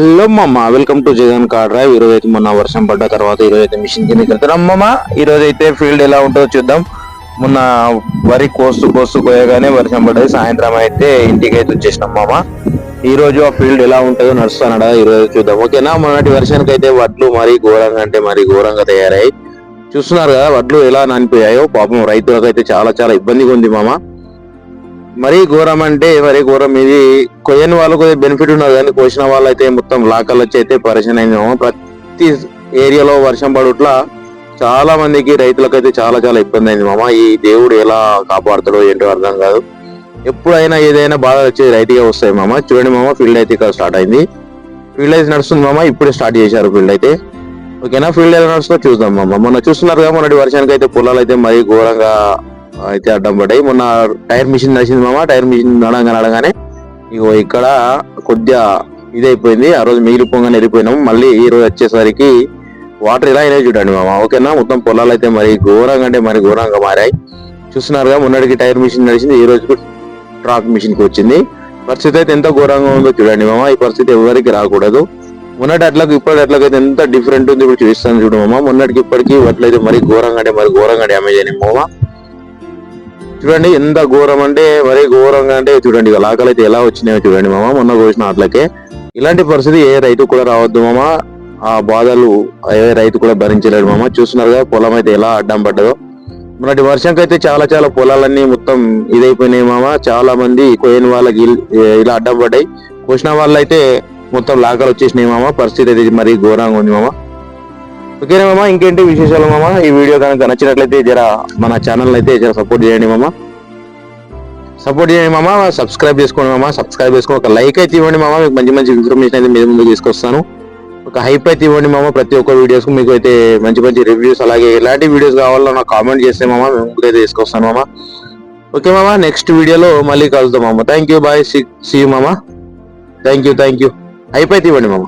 Hello మమ్మ welcome to Jagan car drive. ఈరోజు అయితే మొన్న వర్షం పడ్డ తర్వాత ఈరోజు అయితే మిషన్ కింద వెళ్తున్నాం మమ్మ ఈరోజు అయితే ఫీల్డ్ ఎలా ఉంటుందో చూద్దాం. మొన్న వరి కోస్తూ కోస్తూ పోయగానే వర్షం పడ్డది. సాయంత్రం అయితే ఇంటికి అయితే వచ్చేసినాం మామ. ఈ రోజు ఆ ఫీల్డ్ ఎలా ఉంటుందో నడుస్తానడా ఈ రోజు చూద్దాం. ఓకేనా? మొన్నటి వర్షానికి అయితే వడ్లు మరీ ఘోరంగా అంటే మరీ ఘోరంగా తయారయ్యాయి. చూస్తున్నారు కదా వడ్లు ఎలా నానిపోయాయో. పాపం రైతులకు అయితే చాలా చాలా ఇబ్బందిగా ఉంది మామ. మరీ ఘోరం అంటే మరీ ఘోరం. ఇది కొయ్యని వాళ్ళకు బెనిఫిట్ ఉన్నది కానీ కోసిన వాళ్ళు అయితే మొత్తం లాకల్ వచ్చి అయితే పరిచయం అయినాము ప్రతి ఏరియాలో వర్షం పడుట్లా చాలా మందికి రైతులకైతే చాలా చాలా ఇబ్బంది అయింది. మామ ఈ దేవుడు ఎలా కాపాడుతాడో ఏంటో అర్థం కాదు. ఎప్పుడైనా ఏదైనా బాధ వచ్చేది రైతుగా వస్తాయి మామ. చూడండి మామ ఫీల్డ్ అయితే ఇక్కడ స్టార్ట్ అయింది. ఫీల్డ్ అయితే నడుస్తుంది మామ ఇప్పుడే స్టార్ట్ చేశారు ఫీల్డ్ అయితే. ఓకేనా? ఫీల్డ్ ఎలా నడుస్తుందో చూద్దాం మామ. మొన్న చూస్తున్నారు కదా మొన్నటి వర్షానికి అయితే పొలాలు అయితే మరీ ఘోరంగా అయితే అడ్డం పడ్డాయి. మొన్న టైర్ మిషన్ నడిచింది మామ. టైర్ మిషన్ నడంగా నడగానే ఇగో ఇక్కడ కొద్దిగా ఇదైపోయింది. ఆ రోజు మిగిలిపోగానే వెళ్ళిపోయినాం మళ్ళీ ఈ రోజు వచ్చేసరికి వాటర్ ఇలా అయినాయి చూడండి మామ. ఓకేనా? మొత్తం పొలాలు అయితే మరి ఘోరంగా అంటే మరి ఘోరంగా మారాయి. చూస్తున్నారుగా మొన్నటికి టైర్ మిషన్ నడిచింది. ఈ రోజు ట్రాక్ మిషన్కి వచ్చింది. పరిస్థితి అయితే ఎంత ఘోరంగా ఉందో చూడండి మామ. ఈ పరిస్థితి ఎవరికి రాకూడదు. మొన్నటి అట్లకు ఇప్పటి అట్లకైతే ఎంత డిఫరెంట్ ఉంది ఇప్పుడు చూపిస్తాను చూడు మామ. మొన్నటికి ఇప్పటికి అట్లయితే మరి ఘోరంగా అంటే మరి ఘోరంగా డ్యామేజ్ అయినాయి మామ. చూడండి ఎంత ఘోరం అంటే మరీ ఘోరంగా అంటే చూడండి ఇక లాకలు అయితే ఎలా వచ్చినాయో చూడండి మామ మొన్న కోసిన అట్లకే ఇలాంటి పరిస్థితి ఏ రైతు కూడా రావద్దు మామ. ఆ బాధలు ఏ రైతు కూడా భరించలేడు మామ. చూస్తున్నారుగా పొలం అయితే ఎలా అడ్డం పడ్డదో. మొన్నటి వర్షంకైతే చాలా చాలా పొలాలన్నీ మొత్తం ఇదైపోయినాయి మామ. చాలా మంది కోయిన వాళ్ళకి ఇలా అడ్డం పడ్డాయి. కోసిన వాళ్ళైతే మొత్తం లాకలు వచ్చేసినాయి మామ. పరిస్థితి అయితే మరీ ఘోరంగా ఉంది మామ. ఓకేనా మామ ఇంకేంటి విశేషాలు మామ? ఈ వీడియో కనుక నచ్చినట్లయితే జర మన ఛానల్ అయితే జర సపోర్ట్ చేయండి మామ. సపోర్ట్ చేయండి మామ సబ్స్క్రైబ్ చేసుకోండి మామ సబ్స్క్రైబ్ చేసుకొని ఒక లైక్ అయితే ఇవ్వండి మామ మీకు మంచి మంచి ఇన్ఫర్మేషన్ అయితే మీద ముందు తీసుకొస్తాను. ఒక హైప్ అయితే ఇవ్వండి మామ ప్రతి ఒక్క వీడియోస్ మీకు అయితే మంచి మంచి రివ్యూస్ అలాగే ఎలాంటి వీడియోస్ కావాలో నాకు కామెంట్ చేస్తే మామ మేము ముందుకు అయితే తీసుకొస్తాను మామ. ఓకే మామ నెక్స్ట్ వీడియోలో మళ్ళీ కలుద్దాం మామ. Thank you bye see see మామ. Thank you thank you hype అయితే ఇవ్వండి మామ.